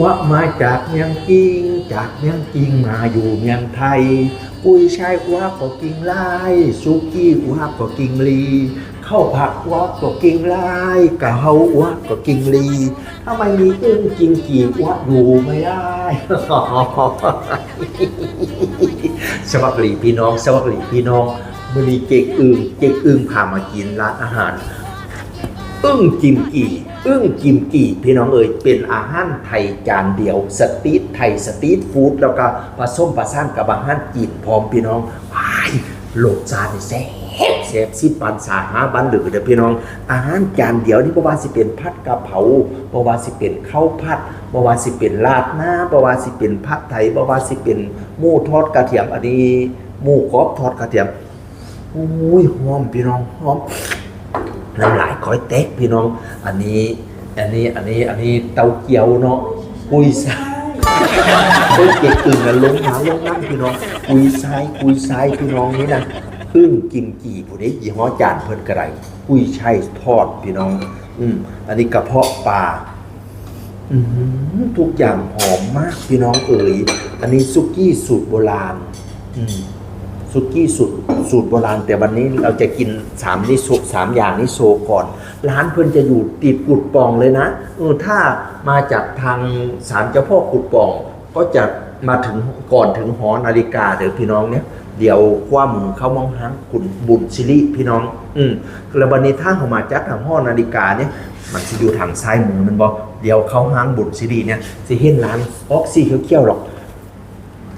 ว่ามาจากเมียงกิงจากเมียงกิงมาอยู่เมียงไทยปุ้ยช่ายว่าก็กิงไล่ซุกี้ว่าก็กิงลีข้าวผักว่าก็กิงไล่กะเฮาว่าก็กิงลีถ้าไม่มีอึ้งกิงกีว่าอยู่ไม่ได้สวัสดีพี่น้องสวัสดีพี่น้องมือนี้เจ๊กอึงเจ๊กอึงพามากินร้านอาหาร อึ้งกิมกี่ อึ้งกิมกี่ พี่น้องเอ๋ยเป็นอาหารไทยจานเดียว สตรีทไทยสตรีทฟู้ดแล้วก็ผสมผสานกับอาหารจีนพร้อมพี่น้องวายโหลดจานแซ่บแซ่บสิบปันสาหาบันหรือเด้อพี่น้อง อาหารจานเดียวนี่เพระว่าสิเป็นผัดกะเพราเพระว่าสิเป็นข้าวผัดเพระว่าสิเป็นลาดหน้าเพระว่าสิเป็นผัดไทยเพระว่าสิเป็นหมูทอดกระเทียมอันนี้หมูกรอบทอดกระเทียมโอ้ยหอมพี่น้องหอม น้ำลายคอยเต๊กพี่น้อง อันนี้ อันนี้ อันนี้ อันนี้เต้าเกียวเนาะกุยซ้ายเฮ้ยเก็บอึ่งกันลงน้ำลงน้ำพี่น้องกุยซ้ายกุยซ้ายพี่น้องนี่นะอึ้งกิมกี่ผู้นี้ยี่ห้อจานเพิ่นกระไรกุยช่ายทอดพี่น้อง อืม อันนี้กระเพาะปลาอืมทุกอย่างหอมมากพี่น้องเอ๋ย อันนี้ซุกี้สูตรโบราณ อืม ซุกี้สูตรสูตรโบราณ แต่วันนี้เราจะกินสามนิโซสามอย่างนิโซก่อน ร้านเพิ่อนจะอยู่ติดกุดปองเลยนะเออถ้ามาจากทางศาลเจ้าพ่อกุดปอง ก็จะมาถึงก่อนถึงหอนาฬิกาเดี๋ยวพี่น้องเนี่ยเดี๋ยวคว่ำเข้ามองหางกุนบุญซิริพี่น้อง อืมแล้ววันนี้ถ้าเขามาจากทางหอนาฬิกาเนี่ยมันจะอยู่ทางซ้ายมือมันบอกเดี๋ยวเข้าห้างบุญซิริเนี่ยสิเห็นร้านออกซี่เขียวๆหรอก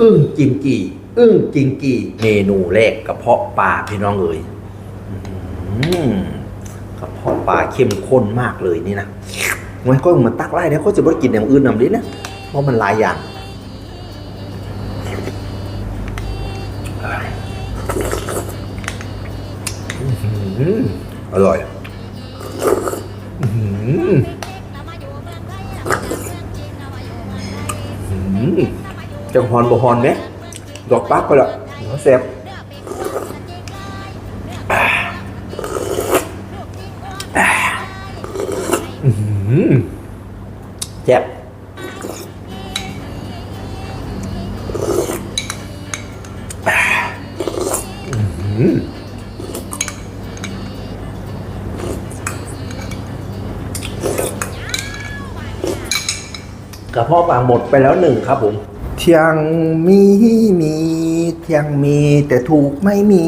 อึ้งกิมกี่ อึ้งกิมกี่เมนูแรกกระเพาะปลาพี่น้องเอ๋ยกระเพาะปลาเข้มข้นมากเลยนี่นะมันก็มันตักไล่แล้วเขาจะไม่กินอย่างอื่นนำดินะเพราะมันหลายอย่างอร่อยอื้อหืออื้อหือจังฮอนบ่ฮอนเนี่ยด อกปักไปและเดี๋ยวแซ่บแซ่บกระเพาะปลาหมดไปแล้วหนึ่งครับผม เที่ยงมีมีเที่ยงมีแต่ถูกไม่มี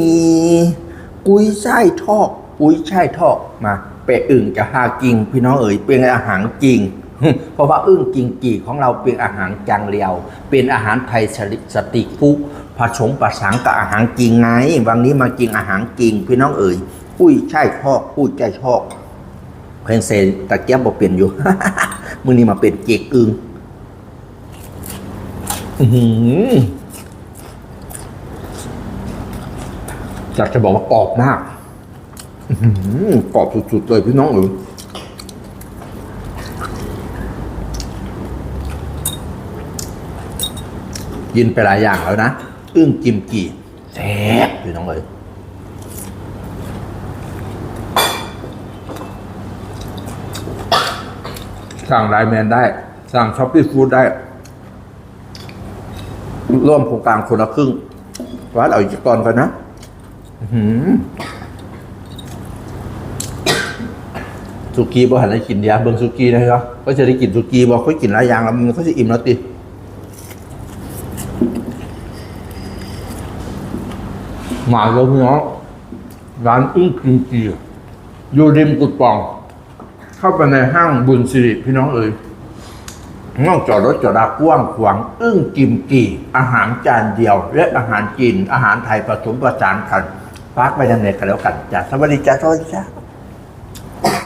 กุ้ยช่ายทอกกุ้ยช่ายทอกมาเปะอึ่งจะหากิง พี่น้องเอ๋ยเป็นอาหารจริง เพราะว่าอึ้งกิงกีของเราเป็นอาหารจางเลียว เป็นอาหารไทยสลิสติกฟุกผสมประสานกับอาหารจริงไงวันนี้มากินอาหารจริง พี่น้องเอ๋ยกุ้ยช่ายทอกกุ้ยช่ายทอกเพนเซตะเกียบบ่เปลี่ยนอยู่ มือนี้มาเป็นเจกอึ่ง อืออยากจะบอกว่ากรอบมากกรอบสุดๆเลยพี่น้องเอ๋ยกินไปหลายอย่างแล้วนะ อึ้งกิมกีแซ่บพี่น้องเลยสั่งไลน์แมนได้ สั่งช้อปปี้ฟู้ดได้ ร่วมโครงการคนละครึ่งวัดเอาอีกตอนกันนะอื้อหือสุกี้บ่หันได้กินยาเบิ่งสุกี้นะครับก็จะได้กินสุกี้บอกค่อยกินหลายอย่างแล้วมันก็จะอิ่มแล้วติหมาแล้วพี่น้องร้านอึ้งกิมจีอยู่ริมกุดป่อง เข้าไปในห้างบุญสิริพี่น้องเอ๋ย นอกจอดรถจอดากว้างขวางอึ้งกิมกีอาหารจานเดียว และอาหารจีนอาหารไทยผสมผสานกันพักไปทางไหนกันแล้วกันจ้ะสวัสดีจ้าสวัสดีจ้า